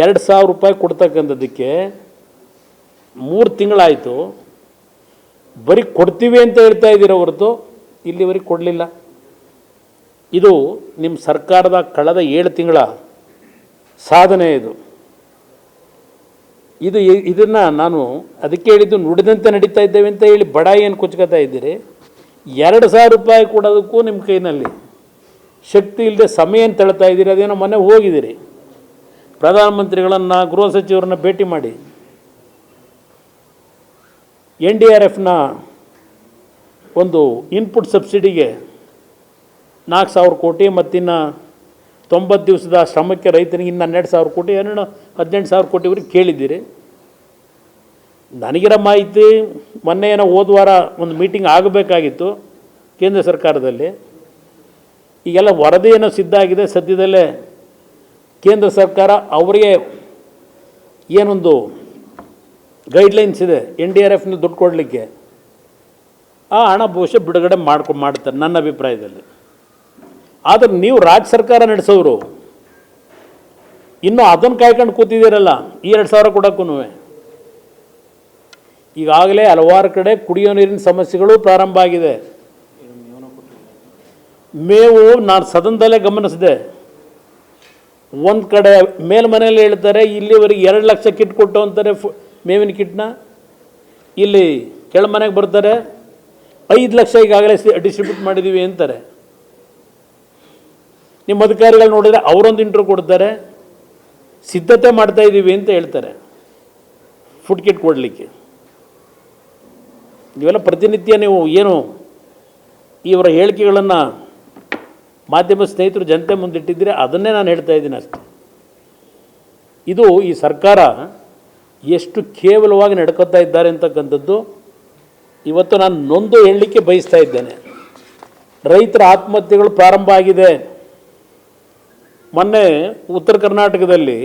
ಎರಡು ಸಾವಿರ ರೂಪಾಯಿ ಕೊಡ್ತಕ್ಕಂಥದ್ದಕ್ಕೆ ಮೂರು ತಿಂಗಳಾಯಿತು. ಬರೀ ಕೊಡ್ತೀವಿ ಅಂತ ಹೇಳ್ತಾ ಇದ್ದೀರ ಹೊರತು ಇಲ್ಲಿವರೆಗೆ ಕೊಡಲಿಲ್ಲ. ಇದು ನಿಮ್ಮ ಸರ್ಕಾರದ ಕಳೆದ ಏಳು ತಿಂಗಳ ಸಾಧನೆ ಇದು. ಇದು ಇದನ್ನು ನಾನು ಅದಕ್ಕೆ ಹೇಳಿದ್ದು ನುಡಿದಂತೆ ನಡೀತಾ ಇದ್ದೇವೆ ಅಂತ ಹೇಳಿ ಬಡ ಏನು ಕೊಚ್ಕೋತಾ ಇದ್ದೀರಿ? ಎರಡು ಸಾವಿರ ರೂಪಾಯಿ ಕೊಡೋದಕ್ಕೂ ನಿಮ್ಮ ಕೈನಲ್ಲಿ ಶಕ್ತಿ ಇಲ್ಲದೆ ಸಮಯ ಏನು ತಳ್ತಾ ಇದ್ದೀರಿ, ಅದೇನೋ ಮನೆ ಹೋಗಿದ್ದೀರಿ. ಪ್ರಧಾನಮಂತ್ರಿಗಳನ್ನು, ಗೃಹ ಸಚಿವರನ್ನ ಭೇಟಿ ಮಾಡಿ. ಎನ್ ಡಿ ಆರ್ ಎಫ್ನ ಒಂದು ಇನ್ಪುಟ್ ಸಬ್ಸಿಡಿಗೆ ನಾಲ್ಕು ಸಾವಿರ ಕೋಟಿ ಮತ್ತಿನ್ನು ತೊಂಬತ್ತು ದಿವಸದ ಶ್ರಮಕ್ಕೆ ರೈತನಿಗೆ ಇನ್ನು ಹನ್ನೆರಡು ಸಾವಿರ ಕೋಟಿ ಏನೋ ಹದಿನೆಂಟು ಸಾವಿರ ಕೋಟಿವರೆಗೆ ಕೇಳಿದ್ದೀರಿ. ನನಗಿರೋ ಮಾಹಿತಿ ಮೊನ್ನೆ ಏನೋ ಹೋದ ವಾರ ಒಂದು ಮೀಟಿಂಗ್ ಆಗಬೇಕಾಗಿತ್ತು ಕೇಂದ್ರ ಸರ್ಕಾರದಲ್ಲಿ. ಈಗೆಲ್ಲ ವರದಿ ಏನೋ ಸಿದ್ಧ ಆಗಿದೆ, ಸದ್ಯದಲ್ಲೇ ಕೇಂದ್ರ ಸರ್ಕಾರ ಅವರಿಗೆ ಏನೊಂದು ಗೈಡ್ಲೈನ್ಸ್ ಇದೆ ಎನ್ ಡಿ ಆರ್ ಎಫ್ನ ದುಡ್ಡು ಕೊಡಲಿಕ್ಕೆ. ಆ ಹಣ ಬಹುಶಃ ಬಿಡುಗಡೆ ಮಾಡ್ಕೊ ಮಾಡ್ತಾರೆ ನನ್ನ ಅಭಿಪ್ರಾಯದಲ್ಲಿ. ಆದರೆ ನೀವು ರಾಜ್ಯ ಸರ್ಕಾರ ನಡೆಸೋರು ಇನ್ನೂ ಅದನ್ನು ಕಾಯ್ಕೊಂಡು ಕೂತಿದ್ದೀರಲ್ಲ, ಈ ಎರಡು ಸಾವಿರ ಕೊಡೋಕ್ಕೂ ಈಗಾಗಲೇ ಹಲವಾರು ಕಡೆ ಕುಡಿಯೋ ನೀರಿನ ಸಮಸ್ಯೆಗಳು ಪ್ರಾರಂಭ ಆಗಿದೆ. ಮೇವು ನಾನು ಸದನದಲ್ಲೇ ಗಮನಿಸಿದೆ. ಒಂದು ಕಡೆ ಮೇಲ್ಮನೆಯಲ್ಲಿ ಹೇಳ್ತಾರೆ, ಇಲ್ಲಿವರೆಗೆ ಎರಡು ಲಕ್ಷ ಕಿಟ್ ಕೊಟ್ಟು ಅಂತಾರೆ ಫು, ಮೇವಿನ ಕಿಟ್ನ. ಇಲ್ಲಿ ಕೆಳಮನೆಗೆ ಬರ್ತಾರೆ, ಐದು ಲಕ್ಷ ಈಗಾಗಲೇ ಡಿಸ್ಟ್ರಿಬ್ಯೂಟ್ ಮಾಡಿದ್ದೀವಿ ಅಂತಾರೆ. ನಿಮ್ಮ ಅಧಿಕಾರಿಗಳು ನೋಡಿದರೆ ಅವರೊಂದು ಇಂಟ್ರೂ ಕೊಡ್ತಾರೆ, ಸಿದ್ಧತೆ ಮಾಡ್ತಾ ಇದ್ದೀವಿ ಅಂತ ಹೇಳ್ತಾರೆ ಫುಡ್ ಕಿಟ್ ಕೊಡಲಿಕ್ಕೆ. ಇವೆಲ್ಲ ಪ್ರತಿನಿತ್ಯ ನೀವು ಏನು ಇವರ ಹೇಳಿಕೆಗಳನ್ನು ಮಾಧ್ಯಮ ಸ್ನೇಹಿತರು ಜನತೆ ಮುಂದಿಟ್ಟಿದ್ದರೆ, ಅದನ್ನೇ ನಾನು ಹೇಳ್ತಾ ಇದ್ದೀನಿ ಅಷ್ಟೆ. ಇದು ಈ ಸರ್ಕಾರ ಎಷ್ಟು ಕೇವಲವಾಗಿ ನಡ್ಕೊತಾ ಇದ್ದಾರೆ ಅಂತಕ್ಕಂಥದ್ದು, ಇವತ್ತು ನಾನು ನೊಂದು ಹೇಳಲಿಕ್ಕೆ ಬಯಸ್ತಾ ಇದ್ದೇನೆ. ರೈತರ ಆತ್ಮಹತ್ಯೆಗಳು ಪ್ರಾರಂಭ ಆಗಿದೆ. ಮೊನ್ನೆ ಉತ್ತರ ಕರ್ನಾಟಕದಲ್ಲಿ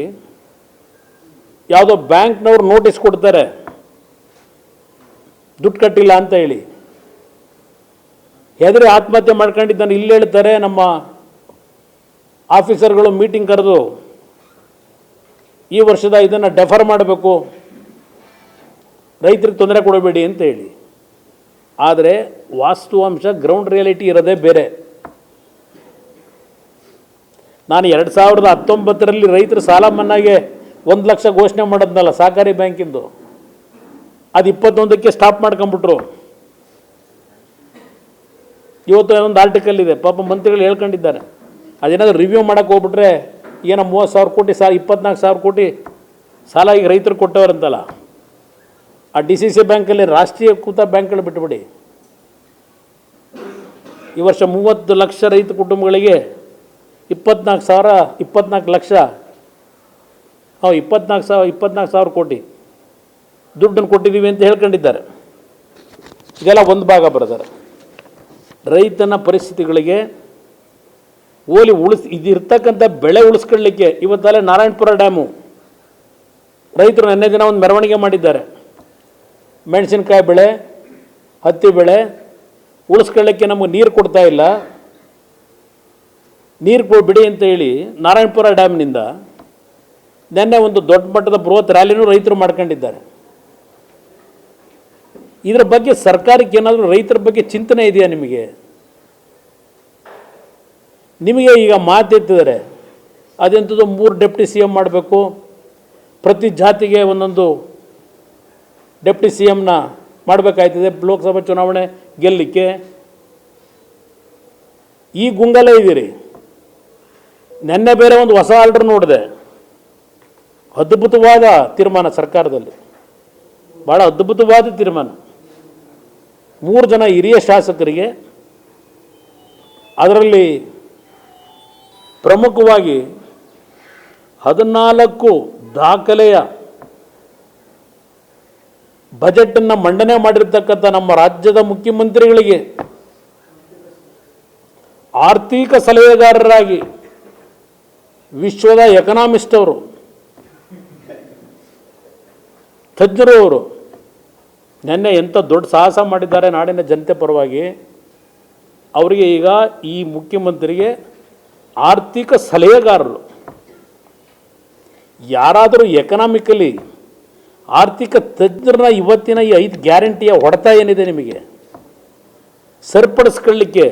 ಯಾವುದೋ ಬ್ಯಾಂಕ್ನವ್ರು ನೋಟಿಸ್ ಕೊಡ್ತಾರೆ, ದುಡ್ಡು ಕಟ್ಟಿಲ್ಲ ಅಂತ ಹೇಳಿ. ಹೆದರಿ ಆತ್ಮಹತ್ಯೆ ಮಾಡ್ಕೊಂಡಿದ್ದಾನೆ ಇಲ್ಲಿ ಹೇಳ್ತಾರೆ ನಮ್ಮ ಆಫೀಸರ್ಗಳು ಮೀಟಿಂಗ್ ಕರೆದು, ಈ ವರ್ಷದ ಇದನ್ನು ಡೆಫರ್ ಮಾಡಬೇಕು, ರೈತರಿಗೆ ತೊಂದರೆ ಕೊಡಬೇಡಿ ಅಂತ ಹೇಳಿ. ಆದರೆ ವಾಸ್ತವಾಂಶ ಗ್ರೌಂಡ್ ರಿಯಾಲಿಟಿ ಇರೋದೇ ಬೇರೆ. ನಾನು ಎರಡು ಸಾವಿರದ ಹತ್ತೊಂಬತ್ತರಲ್ಲಿ ರೈತರ ಸಾಲ ಮನ್ನಾಗೆ ಒಂದು ಲಕ್ಷ ಘೋಷಣೆ ಮಾಡೋದ್ನಲ್ಲ, ಸಹಕಾರಿ ಬ್ಯಾಂಕಿಂದು. ಅದು ಇಪ್ಪತ್ತೊಂದಕ್ಕೆ ಸ್ಟಾಪ್ ಮಾಡ್ಕೊಂಬಿಟ್ರು ಇವತ್ತು ಒಂದು ಆರ್ಟಿಕಲ್ ಇದೆ ಪಾಪ ಮಂತ್ರಿಗಳು ಹೇಳ್ಕೊಂಡಿದ್ದಾರೆ. ಅದೇನಾದರೂ ರಿವ್ಯೂ ಮಾಡೋಕ್ಕೆ ಹೋಗ್ಬಿಟ್ರೆ ಏನೋ ಮೂವತ್ತು ಸಾವಿರ ಕೋಟಿ ಸಾಲ ಇಪ್ಪತ್ನಾಲ್ಕು ಸಾವಿರ ಕೋಟಿ ಸಾಲ ಈಗ ರೈತರು ಕೊಟ್ಟವರಂತಲ್ಲ ಆ ಡಿ ಸಿ ಸಿ ಬ್ಯಾಂಕಲ್ಲಿ ರಾಷ್ಟ್ರೀಯಕೃತ ಬ್ಯಾಂಕ್ಗಳು ಬಿಟ್ಟುಬಿಡಿ ಈ ವರ್ಷ ಮೂವತ್ತು ಲಕ್ಷ ರೈತ ಕುಟುಂಬಗಳಿಗೆ ಇಪ್ಪತ್ನಾಲ್ಕು ಸಾವಿರ, ಇಪ್ಪತ್ನಾಲ್ಕು ಲಕ್ಷ. ಹೌದು, ಇಪ್ಪತ್ನಾಲ್ಕು ಸಾವಿರ ಇಪ್ಪತ್ನಾಲ್ಕು ಸಾವಿರ ಕೋಟಿ. ದುಡ್ಡನ್ನು ಕೊಟ್ಟಿದ್ದೀವಿ ಅಂತ ಹೇಳ್ಕೊಂಡಿದ್ದಾರೆ. ಇದೆಲ್ಲ ಒಂದು ಭಾಗ ಬರ್ತಾರೆ ರೈತನ ಪರಿಸ್ಥಿತಿಗಳಿಗೆ ಓಲಿ ಉಳಿಸ್, ಇದಿರ್ತಕ್ಕಂಥ ಬೆಳೆ ಉಳಿಸ್ಕೊಳ್ಳಿಕ್ಕೆ ಇವತ್ತಲ್ಲೇ ನಾರಾಯಣಪುರ ಡ್ಯಾಮು. ರೈತರು ನೆನ್ನೆ ದಿನ ಒಂದು ಮೆರವಣಿಗೆ ಮಾಡಿದ್ದಾರೆ. ಮೆಣಸಿನಕಾಯಿ ಬೆಳೆ, ಹತ್ತಿ ಬೆಳೆ ಉಳಿಸ್ಕೊಳ್ಳಿಕ್ಕೆ ನಮಗೆ ನೀರು ಕೊಡ್ತಾ ಇಲ್ಲ. ನೀರು ಕೊ, ಬಿಡಿ ಅಂತ ಹೇಳಿ ನಾರಾಯಣಪುರ ಡ್ಯಾಮ್ನಿಂದ ನಿನ್ನೆ ಒಂದು ದೊಡ್ಡ ಮಟ್ಟದ ಬೃಹತ್ ರ್ಯಾಲಿನೂ ರೈತರು ಮಾಡ್ಕೊಂಡಿದ್ದಾರೆ. ಇದರ ಬಗ್ಗೆ ಸರ್ಕಾರಕ್ಕೆ ಏನಾದರೂ ರೈತರ ಬಗ್ಗೆ ಚಿಂತನೆ ಇದೆಯಾ ನಿಮಗೆ? ನಿಮಗೆ ಈಗ ಮಾತೆತ್ತಿದ್ದಾರೆ ಅದೆಂಥದ್ದು ಮೂರು ಡೆಪ್ಟಿ ಸಿ ಎಂ ಮಾಡಬೇಕು, ಪ್ರತಿ ಜಾತಿಗೆ ಒಂದೊಂದು ಡೆಪ್ಟಿ ಸಿ ಎಮ್ನ ಮಾಡಬೇಕಾಯ್ತದೆ ಲೋಕಸಭಾ ಚುನಾವಣೆ ಗೆಲ್ಲಲಿಕ್ಕೆ ಈ ಗುಂಗಲೇ ಇದ್ದೀರಿ. ನಿನ್ನೆ ಬೇರೆ ಒಂದು ಹೊಸ ಆರ್ಡರ್ ನೋಡಿದೆ. ಅದ್ಭುತವಾದ ತೀರ್ಮಾನ ಸರ್ಕಾರದಲ್ಲಿ. ಭಾಳ ಅದ್ಭುತವಾದ ತೀರ್ಮಾನ. ಮೂರು ಜನ ಹಿರಿಯ ಶಾಸಕರಿಗೆ ಅದರಲ್ಲಿ ಪ್ರಮುಖವಾಗಿ ಹದಿನಾಲ್ಕು ದಾಖಲೆಯ ಬಜೆಟನ್ನು ಮಂಡನೆ ಮಾಡಿರ್ತಕ್ಕಂಥ ನಮ್ಮ ರಾಜ್ಯದ ಮುಖ್ಯಮಂತ್ರಿಗಳಿಗೆ ಆರ್ಥಿಕ ಸಲಹೆಗಾರರಾಗಿ ವಿಶ್ವದ ಎಕನಾಮಿಸ್ಟ್ ಅವರು, ತಜ್ಞರು ಅವರು ನಿನ್ನೆ ಎಂಥ ದೊಡ್ಡ ಸಾಹಸ ಮಾಡಿದ್ದಾರೆ ನಾಡಿನ ಜನತೆ ಪರವಾಗಿ. ಅವರಿಗೆ ಈಗ ಈ ಮುಖ್ಯಮಂತ್ರಿಗೆ ಆರ್ಥಿಕ ಸಲಹೆಗಾರರು, ಯಾರಾದರೂ ಎಕನಾಮಿಕಲಿ ಆರ್ಥಿಕ ತಜ್ಞರನ್ನ ಇವತ್ತಿನ ಈ ಐದು ಗ್ಯಾರಂಟಿಯ ಹೊಡೆತ ಏನಿದೆ ನಿಮಗೆ? ಸರಿಪಡಿಸ್ಕೊಳ್ಳಿಕ್ಕೆ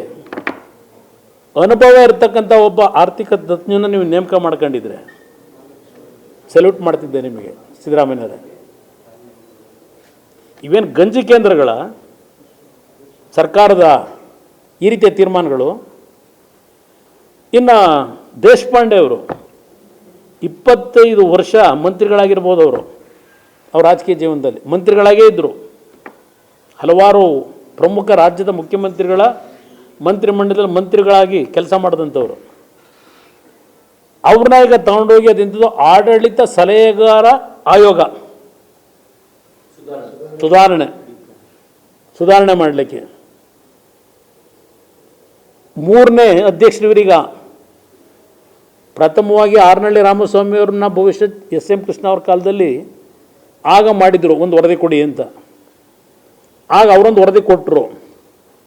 ಅನುಭವ ಇರತಕ್ಕಂಥ ಒಬ್ಬ ಆರ್ಥಿಕ ತಜ್ಞನ ನೀವು ನೇಮಕ ಮಾಡ್ಕೊಂಡಿದ್ರೆ. ಸಲ್ಯೂಟ್ ಮಾಡ್ತಿದ್ದೆ ನಿಮಗೆ, ಸಿದ್ದರಾಮಯ್ಯನವರೇ. ಇವೇನು ಗಂಜಿ ಕೇಂದ್ರಗಳ ಸರ್ಕಾರದ ಈ ರೀತಿಯ ತೀರ್ಮಾನಗಳು? ಇನ್ನು ದೇಶಪಾಂಡೆ ಅವರು ಇಪ್ಪತ್ತೈದು ವರ್ಷ ಮಂತ್ರಿಗಳಾಗಿರ್ಬೋದು ಅವರು. ಅವ್ರ ರಾಜಕೀಯ ಜೀವನದಲ್ಲಿ ಮಂತ್ರಿಗಳಾಗೇ ಇದ್ದರು ಹಲವಾರು ಪ್ರಮುಖ ರಾಜ್ಯದ ಮುಖ್ಯಮಂತ್ರಿಗಳ ಮಂತ್ರಿಮಂಡಲದಲ್ಲಿ ಮಂತ್ರಿಗಳಾಗಿ ಕೆಲಸ ಮಾಡಿದಂಥವ್ರು. ಅವ್ರನ್ನ ಈಗ ತಗೊಂಡೋಗಿ ಅದೆಂಥದ್ದು ಆಡಳಿತ ಸಲಹೆಗಾರ ಆಯೋಗ. ಸುಧಾರಣೆ ಸುಧಾರಣೆ ಮಾಡಲಿಕ್ಕೆ. ಮೂರನೇ ಅಧ್ಯಕ್ಷರಿವರೀಗ ಪ್ರಥಮವಾಗಿ ಆರ್ನಳ್ಳಿ ರಾಮಸ್ವಾಮಿಯವ್ರನ್ನ ಭವಿಷ್ಯ ಎಸ್ ಎಂ ಕೃಷ್ಣ ಅವ್ರ ಕಾಲದಲ್ಲಿ ಆಗ ಮಾಡಿದರು, ಒಂದು ವರದಿ ಕೊಡಿ ಅಂತ. ಆಗ ಅವರೊಂದು ವರದಿ ಕೊಟ್ಟರು